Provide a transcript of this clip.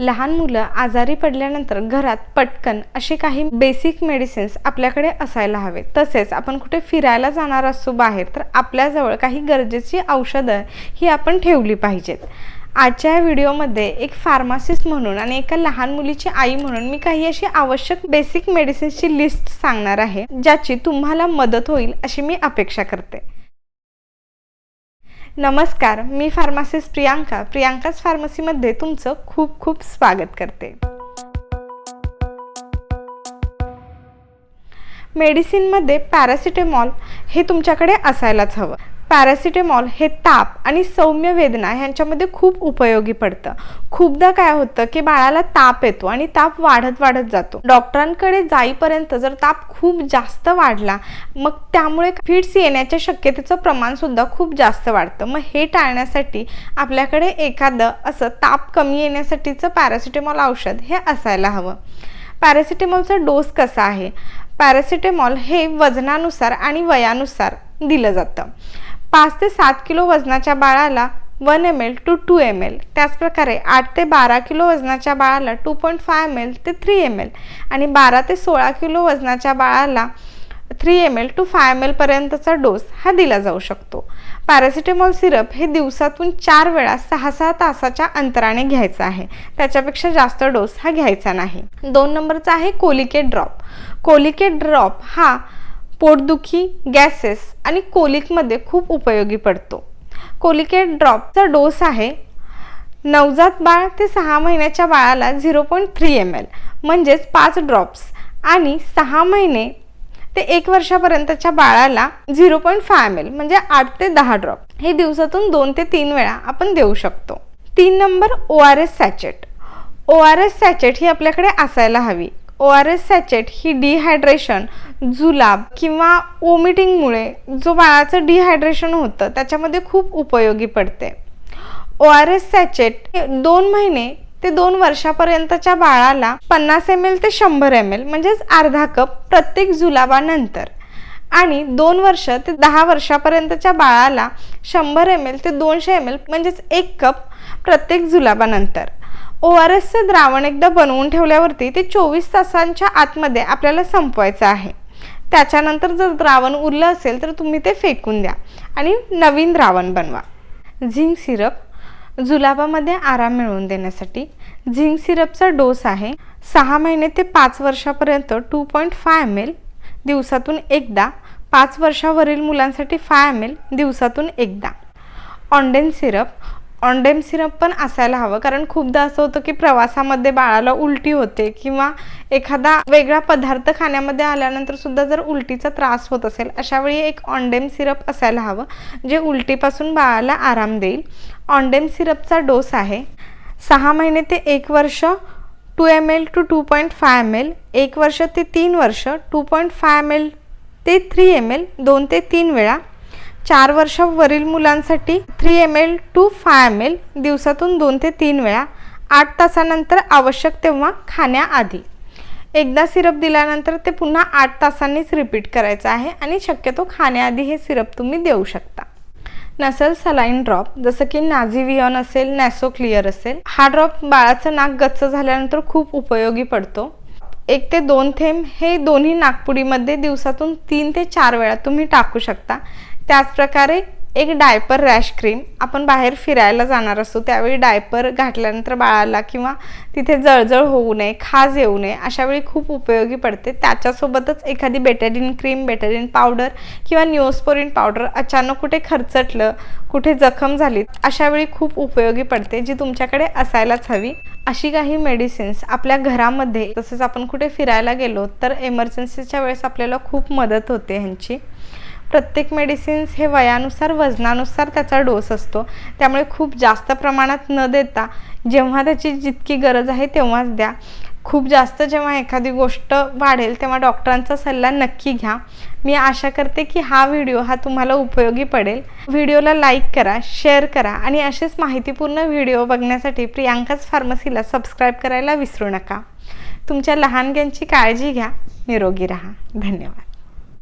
लहान मुलं आजारी पडल्यानंतर घरात पटकन असे काही बेसिक मेडिसिन्स आपल्याकडे असायला हवे. तसेच आपण कुठे फिरायला जाणार असतो बाहेर तर आपल्याजवळ काही गरजेची औषधं ही आपण ठेवली पाहिजेत. आजच्या या व्हिडिओमध्ये एक फार्मासिस्ट म्हणून आणि एका लहान मुलीची आई म्हणून मी काही अशी आवश्यक बेसिक मेडिसिन्सची लिस्ट सांगणार आहे ज्याची तुम्हाला मदत होईल अशी मी अपेक्षा करते. नमस्कार मी फार्मासिस्ट प्रियांका. प्रियांकाच फार्मसीमध्ये तुमचं खूप खूप स्वागत करते. मेडिसिनमध्ये पॅरासिटेमॉल हे तुमच्याकडे असायलाच हवं. पॅरासिटेमॉल हे ताप आणि सौम्य वेदना ह्यांच्यामध्ये खूप उपयोगी पडतं. खूपदा काय होतं की बाळाला ताप येतो आणि ताप वाढत वाढत जातो. डॉक्टरांकडे जाईपर्यंत जर ताप खूप जास्त वाढला मग त्यामुळे फिट्स येण्याच्या शक्यतेचं प्रमाण सुद्धा खूप जास्त वाढतं. मग हे टाळण्यासाठी आपल्याकडे एखादं असं ताप कमी येण्यासाठीचं पॅरासिटेमॉल औषध हे असायला हवं. पॅरासिटेमॉलचा डोस कसा आहे? पॅरासिटेमॉल हे वजनानुसार आणि वयानुसार दिलं जातं. पाच ते सात किलो वजनाच्या बाळाला one M L two two M L त्याचप्रकारे आठ ते बारा किलो वजनाच्या बाळाला two point five M L ते थ्री एम एल आणि बारा ते सोळा किलो वजनाच्या बाळाला three M L two five M एलपर्यंतचा dose हा दिला जाऊ शकतो. पॅरासिटेमॉल सिरप हे दिवसातून चार वेळा सहा सहा तासाच्या अंतराने घ्यायचं आहे. त्याच्यापेक्षा जास्त डोस हा घ्यायचा नाही. दोन नंबरचा आहे कोलिकेट ड्रॉप. कोलिकेट ड्रॉप हा पोटदुखी गॅसेस आणि कोलिकमध्ये खूप उपयोगी पडतो. कोलिकेट ड्रॉपचा डोस आहे. नवजात बाळ ते सहा महिन्याच्या बाळाला zero point three M L म्हणजेच पाच ड्रॉप्स आणि सहा महिने ते एक वर्षापर्यंतच्या बाळाला zero point five M L म्हणजे आठ ते दहा ड्रॉप हे दिवसातून दोन ते तीन वेळा आपण देऊ शकतो. तीन number O R S sachet O R S sachet ही आपल्याकडे असायला हवी. ओ आर एस सॅचेट ही डिहायड्रेशन जुलाब किंवा ओमिटिंगमुळे जो बाळाचं डिहायड्रेशन होतं त्याच्यामध्ये खूप उपयोगी पडते. ओ आर एस सॅचेट दोन महिने ते दोन वर्षापर्यंतच्या बाळाला पन्नास एम एल ते शंभर एम एल म्हणजेच अर्धा कप प्रत्येक जुलाबानंतर आणि दोन वर्ष ते दहा वर्षापर्यंतच्या बाळाला शंभर एम एल ते दोनशे एम एल म्हणजेच एक कप प्रत्येक जुलाबानंतर. ओ आर एसचं द्रावण एकदा बनवून ठेवल्यावरती ते चोवीस तासांच्या आतमध्ये आपल्याला संपवायचं आहे. त्याच्यानंतर जर द्रावण उरलं असेल तर तुम्ही ते फेकून द्या आणि नवीन द्रावण बनवा. झिंक सिरप जुलाबामध्ये आराम मिळवून देण्यासाठी झिंक सिरपचा डोस आहे. सहा महिने ते पाच वर्षापर्यंत two point five M L दिवसातून एकदा पाच वर्षावरील मुलांसाठी फाय एम एल दिवसातून एकदा. ऑन्डेन सिरप ऑनडेम सिरप पण असायला हवं. कारण खूपदा असं होतं की प्रवासामध्ये बाळाला उलटी होते किंवा एखादा वेगळा पदार्थ खाण्यामध्ये आल्यानंतर सुद्धा जर उलटीचा त्रास होत असेल अशा वेळी एक ऑनडेम सिरप असायला हवं जे उलटीपासून बाळाला आराम देईल. ऑनडेम सिरपचा डोस आहे सहा महिने ते एक वर्ष two M L to two point five M L एक वर्ष ते तीन वर्ष two point five M L ते थ्री एम एल दोन ते तीन वेळा चार वर्षावरील मुलांसाठी three M L to five M L दिवसातून दोन ते तीन वेळा आठ तासानंतर आवश्यक तेव्हा खाण्याआधी. एकदा सिरप दिल्यानंतर ते पुन्हा आठ तासांनीच रिपीट करायचं आहे आणि शक्यतो खाण्याआधी हे सिरप तुम्ही देऊ शकता. नसेल सलाईन ड्रॉप जसं की नाझीवियॉन असेल नॅसो क्लिअर असेल हा ड्रॉप बाळाचं नाक गच्च झाल्यानंतर खूप उपयोगी पडतो. एक ते दोन थेंब हे दोन्ही नागपुडीमध्ये दिवसातून तीन ते चार वेळा तुम्ही टाकू शकता. त्याचप्रकारे एक डायपर रॅश क्रीम आपण बाहेर फिरायला जाणार असतो त्यावेळी डायपर घातल्यानंतर बाळाला किंवा तिथे जळजळ होऊ नये खाज येऊ नये अशा वेळी खूप उपयोगी पडते. त्याच्यासोबतच एखादी बेटाडिन क्रीम बेटाडिन पावडर किंवा न्यूस्पोरिन पावडर अचानक कुठे खरचटलं कुठे जखम झाली अशा वेळी खूप उपयोगी पडते जी तुमच्याकडे असायलाच हवी. अशी काही मेडिसिन्स आपल्या घरामध्ये तसेच आपण कुठे फिरायला गेलो तर एमर्जन्सीच्या वेळेस आपल्याला खूप मदत होते ह्यांची. प्रत्येक मेडिसिन्स हे वयानुसार वजनानुसार त्याचा डोस असतो. त्यामुळे खूप जास्त प्रमाणात न देता जेव्हा त्याची जितकी गरज आहे तेव्हाच द्या. खूप जास्त जेव्हा एखादी गोष्ट वाढेल तेव्हा डॉक्टरांचा सल्ला नक्की घ्या. मी आशा करते की हा व्हिडिओ हा तुम्हाला उपयोगी पडेल. व्हिडिओला लाईक करा शेअर करा आणि असेच माहितीपूर्ण व्हिडिओ बघण्यासाठी प्रियांकाच फार्मसीला सबस्क्राईब करायला विसरू नका. तुमच्या लहानग्यांची काळजी घ्या. निरोगी राहा. धन्यवाद.